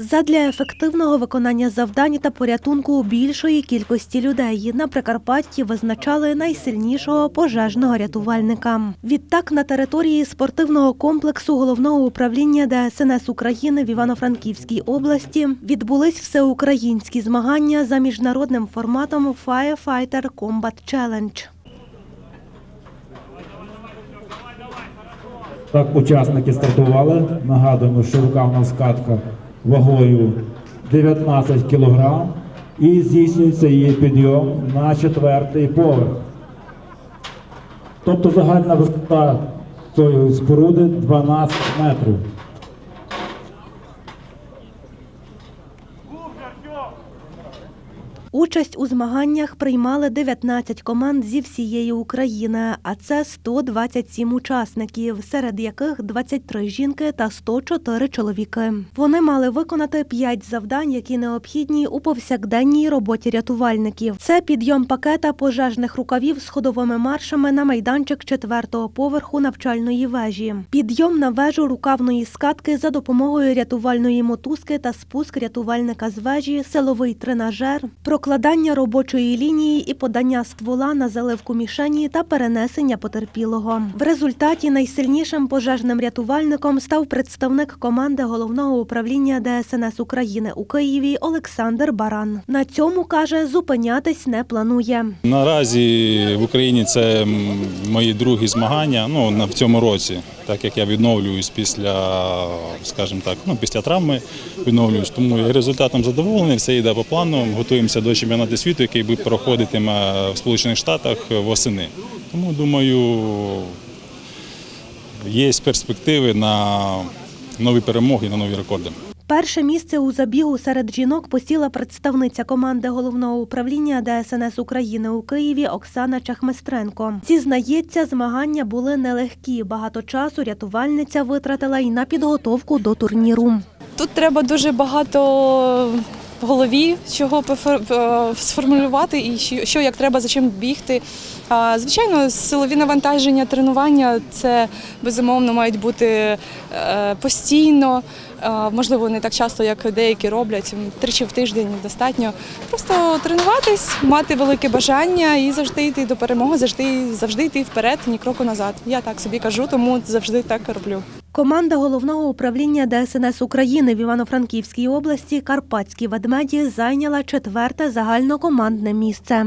Задля ефективного виконання завдань та порятунку більшої кількості людей на Прикарпатті визначали найсильнішого пожежного рятувальника. Відтак на території спортивного комплексу головного управління ДСНС України в Івано-Франківській області відбулись всеукраїнські змагання за міжнародним форматом Firefighter Combat Challenge. Так, учасники стартували. Нагадуємо, що рука в нас катка вагою 19 кг і здійснюється її підйом на четвертий поверх. Тобто загальна висота цієї споруди 12 метрів. Участь у змаганнях приймали 19 команд зі всієї України, а це 127 учасників, серед яких 23 жінки та 104 чоловіки. Вони мали виконати 5 завдань, які необхідні у повсякденній роботі рятувальників. Це підйом пакета пожежних рукавів з ходовими маршами на майданчик четвертого поверху навчальної вежі, підйом на вежу рукавної скатки за допомогою рятувальної мотузки та спуск рятувальника з вежі, силовий тренажер, прокладання робочої лінії і подання ствола на заливку мішені та перенесення потерпілого. В результаті найсильнішим пожежним рятувальником став представник команди головного управління ДСНС України у Києві Олександр Баран. На цьому каже, зупинятись не планує. Наразі в Україні це мої другі змагання ну, на- в цьому році, так як я відновлююсь після, скажімо так, ну, після травми відновлююсь. Тому я результатом задоволений, все йде по плану. Готуємося до чемпіонату світу, який буде проходитиме в Сполучених Штатах восени. Тому думаю, є перспективи на нові перемоги, на нові рекорди. Перше місце у забігу серед жінок посіла представниця команди головного управління ДСНС України у Києві Оксана Чахместренко. Зізнається, змагання були нелегкі. Багато часу рятувальниця витратила й на підготовку до турніру. Тут треба дуже багато в голові чого е, сформулювати і що як треба за чим бігти. Звичайно, силові навантаження, тренування це безумовно мають бути е, постійно. Можливо, не так часто, як деякі роблять, тричі в тиждень достатньо. Просто тренуватись, мати велике бажання і завжди йти до перемоги, завжди, завжди йти вперед, ні кроку назад. Я так собі кажу, тому завжди так роблю. Команда головного управління ДСНС України в Івано-Франківській області Карпатські ведмеді зайняла четверте загальнокомандне місце.